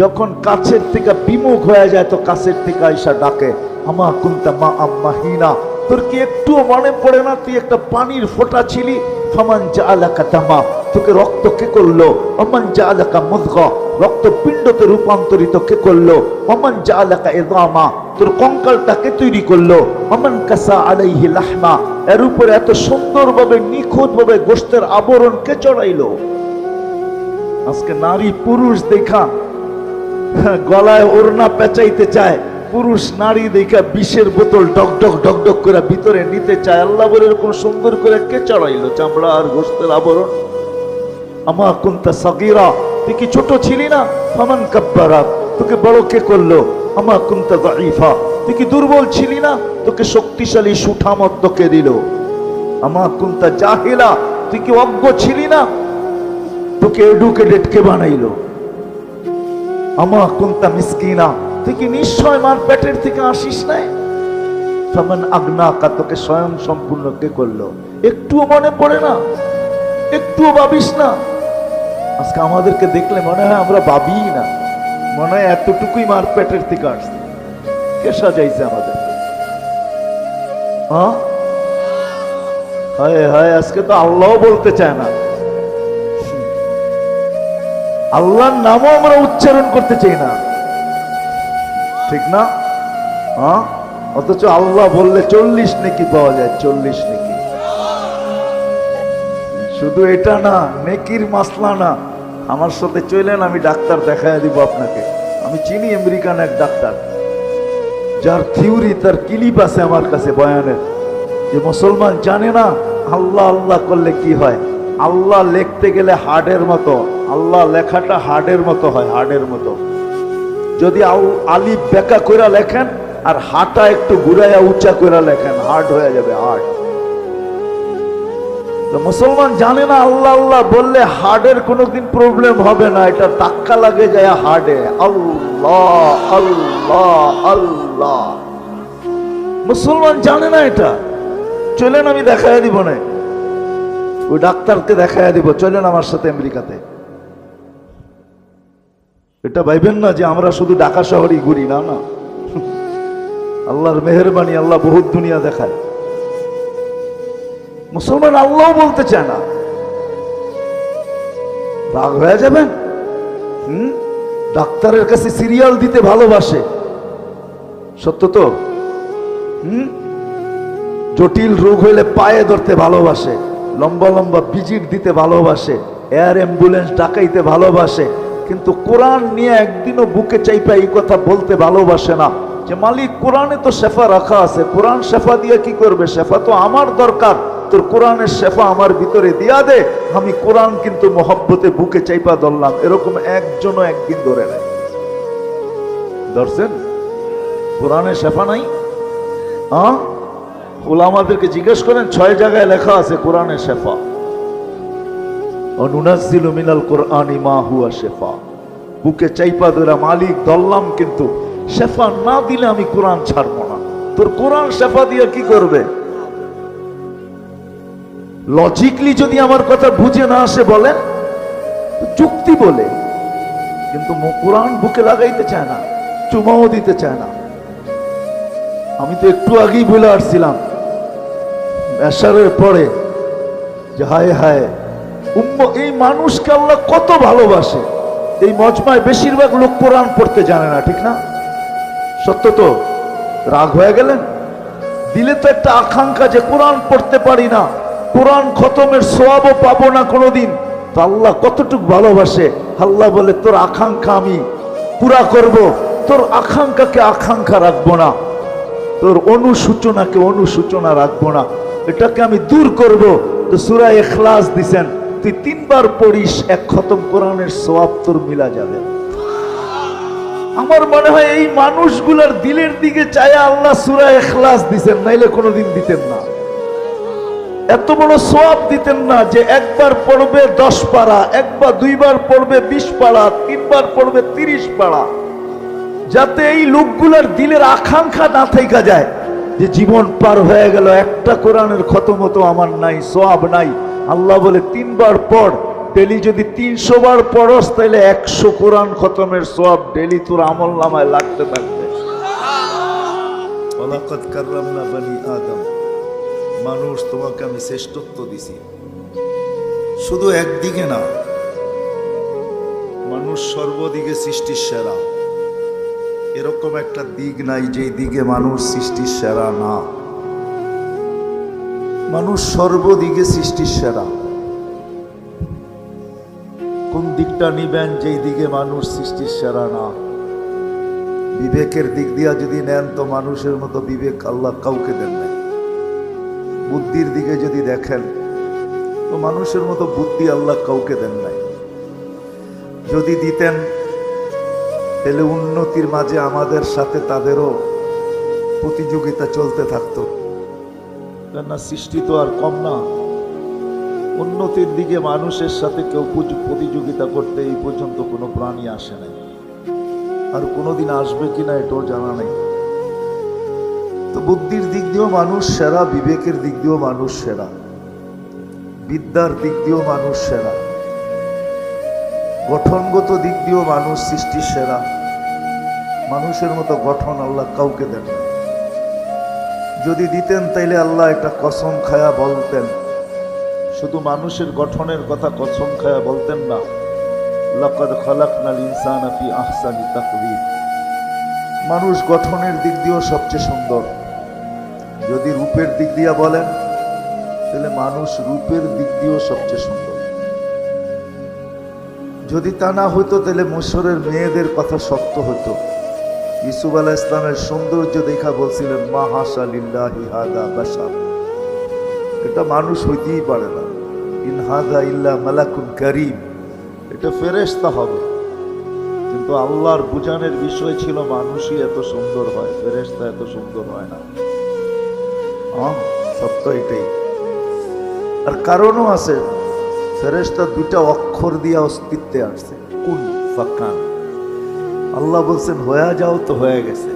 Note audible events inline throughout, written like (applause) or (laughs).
যখন কাছের থেকে বিমুখ হয়ে যায়, তো কাছের থেকে আইসা ডাকে, আমা কুন্তা মা আম্মা হিনা, তোর কি একটুও মনে পড়ে না? তুই একটা পানির ফোঁটা ছিলি। ফামান যা আলাকা তামা তোকে রক্ত কে করল? অমান যা আলাকা রূপান্তরিত কে করল? অমান যা আলাকা এদামা তোর কঙ্কালটাকে তৈরি করল? অমান কাসা আলাইহি লাহমা, এর উপরে এত সুন্দরভাবে, নিখুঁতভাবে গোষ্ঠের আবরণ কে চড়াইলো? আজকে নারী পুরুষ দেখা (laughs) গলায় ওড়না পেঁচাইতে চায়, পুরুষ নারী দেখা বিষের বোতল ডক ডক করে ভিতরে নিতে চায়। আল্লাহ বলে, এরকম সুন্দর করে কে চড়াইলো? চামড়া আর গোস্তের আবরণ। আমা কুন্তা সাগিরা, তুই কি ছোট ছিলি না? ফামান কাব্বারা, তোকে বড় কে করল? আমা কুন্তা দাইফা তুই কি দুর্বল ছিলি না? তোকে শক্তিশালী সুঠামত কে দিল? আমা কুন্তা জাহিলা, তুই কি অজ্ঞ ছিলি না? তোকে এডুকেটেড কে বানাইলো? আমা কুন্তা মিসকিনা। তুই কি নিশ্চয় মার পেটের থেকে আসিস নাই? ফামান আগনা কা তোকে স্বয়ং সম্পূর্ণ কে করল? একটুও মনে পড়ে না, একটুও ভাবিস না। আজকে আমাদেরকে দেখলে মনে হয় আমরা ভাবি না। মনে হয় এতটুকুই মার পেটের থেকে আসছে। কে সাজাইছে আমাদের? হ্যাঁ হায় হায়, আজকে তো আল্লাহ বলতে চায় না। আল্লাহর নামও আমরা উচ্চারণ করতে চাই না। ঠিক না? হ্যাঁ অথচ আল্লাহ বললে চল্লিশ নেকি পাওয়া যায়, চল্লিশ নেকি। শুধু এটা না, নেকির মাসলা না। আমার সাথে চলেন, আমি ডাক্তার দেখায় দিব আপনাকে। আমি চিনি আমেরিকান এক ডাক্তার। যার থিওরি, তার ক্লিপ আছে আমার কাছে বয়ানের। যে মুসলমান জানে না, আল্লাহ আল্লাহ করলে কি হয়? আল্লাহ লিখতে গেলে হার্ডের মতো। আল্লাহ লেখাটা হার্ডের মতো হয়, হার্ডের মতো। যদি আলিফ বেকা করে লেখেন, আর হাটা একটু ঘুরাইয়া উঁচা করে লেখেন, হার্ড হয়ে যাবে, হার্ড। তো মুসলমান জানে না, আল্লাহ আল্লাহ বললে হার্ডের কোনোদিন প্রবলেম হবে না, এটা ধাক্কা লাগে যায় হার্ডে। আল্লাহ আল্লাহ আল্লাহ। মুসলমান জানে না এটা। চলেন আমি দেখায় দিব না। ওই ডাক্তারকে দেখায় দিব, চলেন আমার সাথে আমেরিকাতে। এটা ভাইবেন না যে আমরা শুধু ঢাকা শহরই ঘুরি, না না। আল্লাহর মেহরবানি আল্লাহ বহুত দুনিয়া দেখায়। মুসলমান আল্লাহ বলতে চায় না। রাগ হয়ে যাবেন? হুম? ডাক্তারের কাছে সিরিয়াল দিতে ভালোবাসে। সত্য তো? হুম? জটিল রোগ হইলে পায়ে ধরতে ভালোবাসে, লম্বা লম্বা ভিজিট দিতে ভালোবাসে, এয়ার অ্যাম্বুলেন্স ডাকাইতে ভালোবাসে কিন্তু কোরআন নিয়ে একদিনও বুকে চাইপা এই কথা বলতে ভালোবাসে না। যে মালিক, কোরআনে তো শেফা রাখা আছে। কোরআন শেফা দিয়ে কি করবে? শেফা তো আমার দরকার। তোর কোরআনের শেফা আমার ভিতরে দিয়া দে। আমি কোরআন কিন্তু মহব্বতে বুকে চাইপা ধরলাম। এরকম একজনও একদিন ধরে নেয় ধরছেন? কোরআনের শেফা নাই? হ্যাঁ ওলামাদেরকে জিজ্ঞেস করেন, ছয় জায়গায় লেখা আছে কোরআনের শেফা। অনুনাজিলু মিনাল কোরআনি মা হুয়া শেফা। বুকে চাইপা ধরা মালিক দল্লাম কিন্তু শেফা না দিলে আমি কোরআন ছাড়বো না। তোর কোরআন শেফা দিয়ে কি করবে? লজিকলি যদি আমার কথা বুঝে না আসে বলেন, তো যুক্তি বলে। কিন্তু কোরআন বুকে লাগাইতে চায় না, চুমাও দিতে চায় না। আমি তো একটু আগেই বলে আসছিলাম, এশারের পরে যে হায় হায় এই মানুষকে আল্লাহ কত ভালোবাসে। এই মজমায় বেশিরভাগ লোক কোরআন পড়তে জানে না, ঠিক না? সত্য তো? রাগ হয়ে গেলেন? দিলে তো একটা আকাঙ্ক্ষা যে কোরআন পড়তে পারি না, কোরআন খতমের সোয়াবও পাবো না কোনোদিন। তো আল্লাহ কতটুক ভালোবাসে? আল্লাহ বলে, তোর আকাঙ্ক্ষা আমি পুরা করব, তোর আকাঙ্ক্ষাকে আকাঙ্ক্ষা রাখব না, তোর অনুসূচনাকে অনুসূচনা রাখব না, এটাকে আমি দূর করব। তো সুরা এখলাস দিছেন। তুই তিনবার পড়িস, এক খতম কোরআনের সোয়াব তোর মিলা যাবে। আমার মনে হয় এই মানুষগুলোর দিলের দিকে চায় আল্লাহ সুরা এখলাস দিছেন, নাইলে কোনোদিন দিতেন না। এত বড় সোয়াব দিতেন না যে একবার পড়বে দশ পাড়া, একবার দুইবার পড়বে বিশ পাড়া, তিনবার পড়বে তিরিশ পাড়া। যাতে এই লোকগুলার দিলের আকাঙ্ক্ষা না থেকে যায়, যে জীবন পার হয়ে গেল, একটা কোরআনের খতম হতো আমার নাই সোয়াব নাই। আল্লাহ বলে, তিনবার পর ডেলি যদি তিনশো বার পড়স তাহলে একশো কোরআন খতমের সব ডেলি তোর আমল নামায় লাগতে থাকবে। মানুষ, তোমাকে আমি শ্রেষ্ঠত্ব দিছি। শুধু একদিকে না, মানুষ সর্বদিকে সৃষ্টির সেরা। এরকম একটা দিক নাই যেই দিকে মানুষ সৃষ্টির সেরা না। মানুষ সর্বদিকে সৃষ্টির সেরা। কোন দিকটা নিবেন, যেই দিকে মানুষ সৃষ্টির সেরা না? বিবেকের দিক দিয়া যদি নেন, তো মানুষের মতো বিবেক আল্লাহ কাউকে দেন নাই। বুদ্ধির দিকে যদি দেখেন, তো মানুষের মতো বুদ্ধি আল্লাহ কাউকে দেন নাই। যদি দিতেন, তাহলে উন্নতির মাঝে আমাদের সাথে তাদেরও প্রতিযোগিতা চলতে থাকতো। কেননা সৃষ্টি তো আর কম না। উন্নতির দিকে মানুষের সাথে কেউ প্রতিযোগিতা করতে এই পর্যন্ত কোনো প্রাণী আসে নাই। আর কোনোদিন আসবে কিনা এটাও জানা নেই। তো বুদ্ধির দিক দিয়েও মানুষ সেরা, বিবেকের দিক দিয়েও মানুষ সেরা। বিদ্যার দিক দিয়েও মানুষ সেরা। গঠনগত দিক দিয়েও মানুষ সৃষ্টির সেরা। মানুষের মতো গঠন আল্লাহ কাউকে দেন না। যদি দিতেন তাইলে আল্লাহ একটা কসম খায়া বলতেন। শুধু মানুষের গঠনের কথা কসম খায়া বলতেন না। লাকাদ খালাকনাল ইনসান ফি আহসানি তাকবীর মানুষ গঠনের দিক দিয়েও সবচেয়ে সুন্দর। যদি রূপের দিক দিয়া বলেন তাহলে মানুষ রূপের দিক দিয়েও সবচেয়ে সুন্দর। যদি তা না হতো তাহলে মুসরের মেয়েদের কথা শক্ত হতো ইসুফ আলাহ ইসলামের সৌন্দর্য দেখা বলছিলেন মা হাসা লিল্লাহি হাদা বাসার এটা মানুষ হইতেই পারে না। ইন হাদা ইল্লা মালাকুন করিম। এটা ফেরেশতা হবে। কিন্তু আল্লাহর বুঝানের বিষয় ছিল, মানুষই এত সুন্দর হয়, ফেরেশতা এত সুন্দর হয় না। সত্য এটাই। আর কারণও আছে, ফেরেশতা দুইটা অক্ষর দিয়ে অস্তিত্বে আসছে। কুন ফাকান। আল্লাহ বলছেন, হয়ে যাও তো হয়ে গেছে।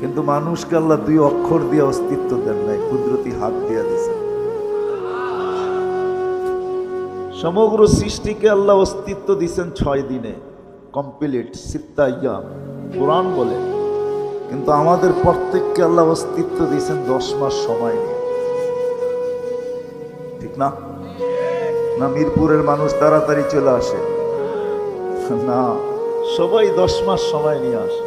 কিন্তু মানুষকে আল্লাহ দুই অক্ষর দিয়ে অস্তিত্ব দেন নাই, কুদরতি হাত দিয়ে দিছে সমগ্র সৃষ্টিকে আল্লাহ অস্তিত্ব দিছেন ছয় দিনে। কমপ্লিট সিত্তাইয়া কোরআন বলে। কিন্তু আমাদের প্রত্যেককে আল্লাহ অস্তিত্ব দিয়েছেন দশ মাস সময় নিয়ে। ঠিক না? না, মিরপুরের মানুষ তাড়াতাড়ি চলে আসে। না। সবাই দশ মাস সময় নিয়ে আসে।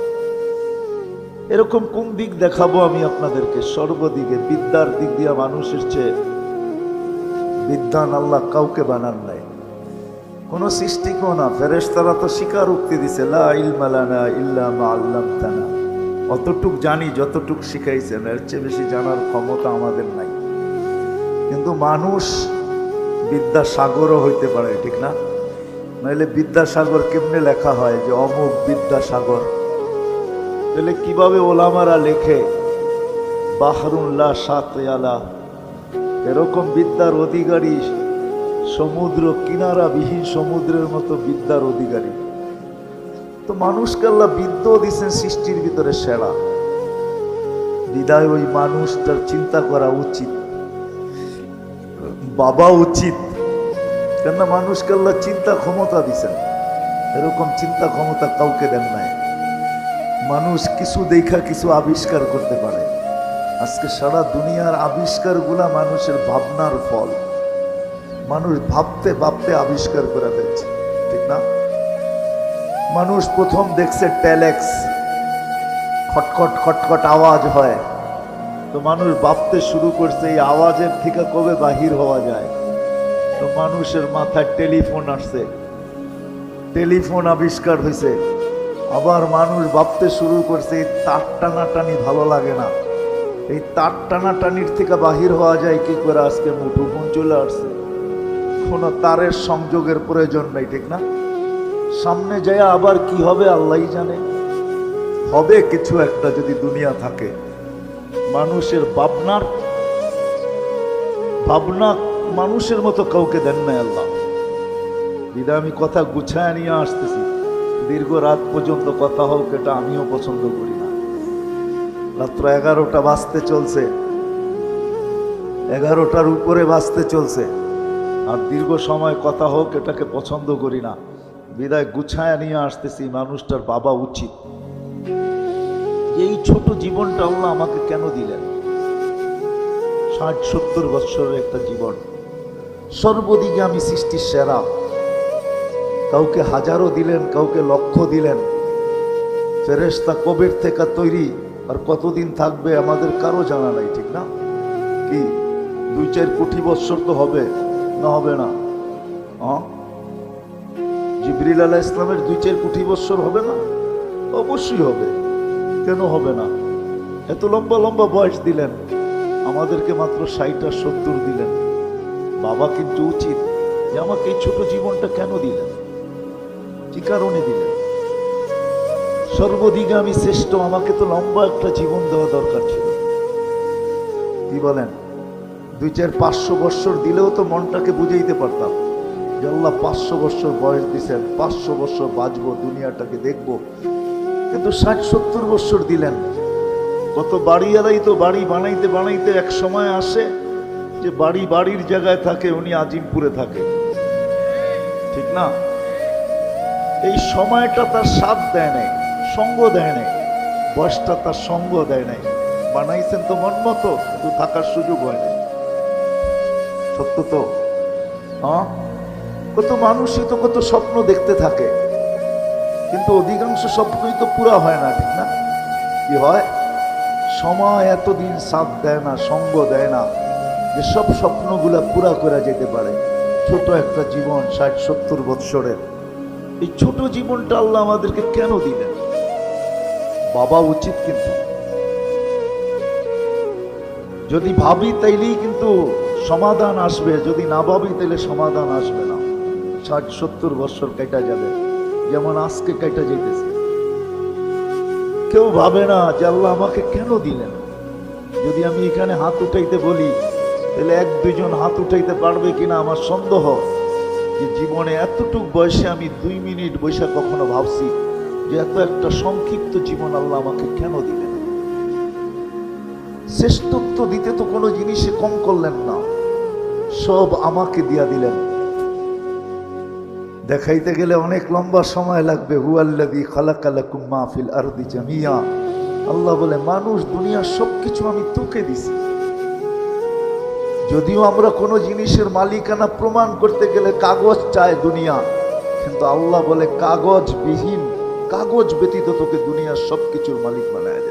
এরকম কোন দিক দেখাবো আমি আপনাদেরকে? সর্বদিকে বিদ্যার দিক দিয়ে মানুষের চেয়ে বিদ্যান আল্লাহ কাউকে বানান নাই। কোন সৃষ্টিকেও না, ফেরেশতারা তো স্বীকার উক্তি দিছে, লা ইলমা লানা ইল্লা মা আল্লামতানা। অতটুক জানি, যতটুক শিখাইছেন এর চেয়ে বেশি জানার ক্ষমতা আমাদের নাই। কিন্তু মানুষ বিদ্যা সাগরও হইতে পারে, ঠিক না? নাহলে বিদ্যাসাগর কেমনে লেখা হয় যে অমুক বিদ্যাসাগর? তাহলে কীভাবে ওলামারা লেখে বাহরুল্লাহ সাতয়ালা এরকম বিদ্যার অধিকারী সমুদ্র কিনারা বিহীন সমুদ্রের মতো বিদ্যার অধিকারী। তো মানুষকে আল্লাহ বিদ্যাও দিচ্ছেন সৃষ্টির ভিতরে সেরা। বিদায় ওই মানুষটার চিন্তা করা উচিত। বাবা উচিত। কেননা মানুষকে আল্লাহ চিন্তা ক্ষমতা দিছেন। এরকম চিন্তা ক্ষমতা কাউকে দেন নাই। মানুষ কিছু দেখা, কিছু আবিষ্কার করতে পারে। আজকে সারা দুনিয়ার আবিষ্কারগুলা মানুষের ভাবনার ফল। মানুষ ভাবতে ভাবতে আবিষ্কার করে ফেলছে, ঠিক না? মানুষ প্রথম দেখছে ট্যালেক্স খটখট খটখট আওয়াজ হয়। তো মানুষ ভাবতে শুরু করছে, এই আওয়াজের থেকে কবে বাহির হওয়া যায়? তো মানুষের মাথায় টেলিফোন আসছে। টেলিফোন আবিষ্কার হয়েছে। আবার মানুষ ভাবতে শুরু করছে, এই তার টানাটানি ভালো লাগে না। এই তার টানাটানির থেকে বাহির হওয়া যায় কি করে? আজকে মুঠোফোন চলে আসছে। কোনো তারের সংযোগের প্রয়োজন নেই, ঠিক না? সামনে যায় আবার কি হবে আল্লাহই জানে। হবে কিছু একটা যদি দুনিয়া থাকে। মানুষের ভাবনার ভাবনা মানুষের মতো কাউকে দেন না আল্লাহ। দিদা, আমি কথা গুছায় নিয়ে আসতেছি। দীর্ঘ রাত পর্যন্ত কথা হোক, এটা আমিও পছন্দ করি না। রাত্র এগারোটা বাঁচতে চলছে। এগারোটার উপরে বাঁচতে চলছে। আর দীর্ঘ সময় কথা হোক, এটাকে পছন্দ করি না। বিদায় গুছায় নিয়ে আসতেছি, মানুষটার বাবা উচিত। এই ছোট জীবনটা আমাকে কেন দিলেন? ষাট সত্তর বৎসরের একটা জীবন। সর্বদিকে আমি সৃষ্টির সেরা। কাউকে হাজারও দিলেন, কাউকে লক্ষ দিলেন। ফেরেস্তা কবের থেকে তৈরি, আর কতদিন থাকবে আমাদের কারও জানা নাই, ঠিক না? কি? দুই চার কোটি বৎসর তো হবে, না হবে না? জিবরিল আলাহ ইসলামের দুই চার কোটি বৎসর হবে না? অবশ্যই হবে। কেন হবে না? এত লম্বা লম্বা বয়স দিলেন, আমাদেরকে মাত্র ষাট আর সত্তর দিলেন। বাবা কিন্তু উচিত যে আমাকে এই ছোট জীবনটা কেন দিলেন? কি কারণে দিলেন? সর্বদিকে আমি শ্রেষ্ঠ, আমাকে তো লম্বা একটা জীবন দেওয়া দরকার ছিল। কি বলেন? দুই চার পাঁচশো বৎসর দিলেও তো মনটাকে বুঝাইতে পারতাম যে আল্লাহ পাঁচশো বৎসর বয়স দিছেন, পাঁচশো বৎসর বাঁচবো, দুনিয়াটাকে দেখব। কিন্তু ষাট, সত্তর বৎসর দিলেন। কত বাড়িওয়ালাই তো বাড়ি বানাইতে বানাইতে এক সময় আসে যে বাড়ি বাড়ির জায়গায় থাকে, উনি আজিমপুরে থাকে ঠিক না? এই সময়টা তার স্বাদ দেয় নাই, সঙ্গ দেয় নাই, বয়সটা তার সঙ্গ দেয় নাই। বানাইছেন তো মন মতো, কিন্তু থাকার সুযোগ হয় নাই। সত্য তো? হ্যাঁ? কত মানুষই তো কত স্বপ্ন দেখতে থাকে, কিন্তু অধিকাংশ স্বপ্নই তো পুরা হয় না, ঠিক না? কি হয়? সময় এতদিন সাথ দেয় না, সঙ্গ দেয় না। যে সব স্বপ্নগুলা পুরা করা যেতে পারে। ছোট একটা জীবন, ষাট, সত্তর বৎসরের। এই ছোট জীবনটা আল্লাহ আমাদেরকে কেন দিলেন? বাবা উচিত কিন্তু। যদি ভাবি তাইলেই কিন্তু সমাধান আসবে, যদি না ভাবি তাইলে সমাধান আসবে না। ষাট, সত্তর বৎসর কেটা যাবে, যেমন আজকে কেটে যেতেছে কেউ ভাবে না যে আল্লাহ আমাকে কেন দিলেন? যদি আমি এখানে হাত উঠাইতে বলি তাহলে এক দুজন হাত উঠাইতে পারবে কিনা আমার সন্দেহ যে জীবনে এতটুক বয়সে আমি দুই মিনিট বৈশা কখনো ভাবছি যে এত একটা সংক্ষিপ্ত জীবন আল্লাহ আমাকে কেন দিলেন শ্রেষ্ঠত্ব দিতে তো কোনো জিনিসে কম করলেন না। সব আমাকে দিয়া দিলেন। দেখাইতে গেলে অনেক লম্বা সময় লাগবে। আল্লাহ বলে, মানুষ, দুনিয়ার সব কিছু আমি তোকে দিছি। যদিও আমরা কোনো জিনিসের মালিকানা প্রমাণ করতে গেলে কাগজ চায় দুনিয়া, কিন্তু আল্লাহ বলে কাগজ বিহীন কাগজ ব্যতীত তোকে দুনিয়ার সব কিছুর মালিক বানায় যায়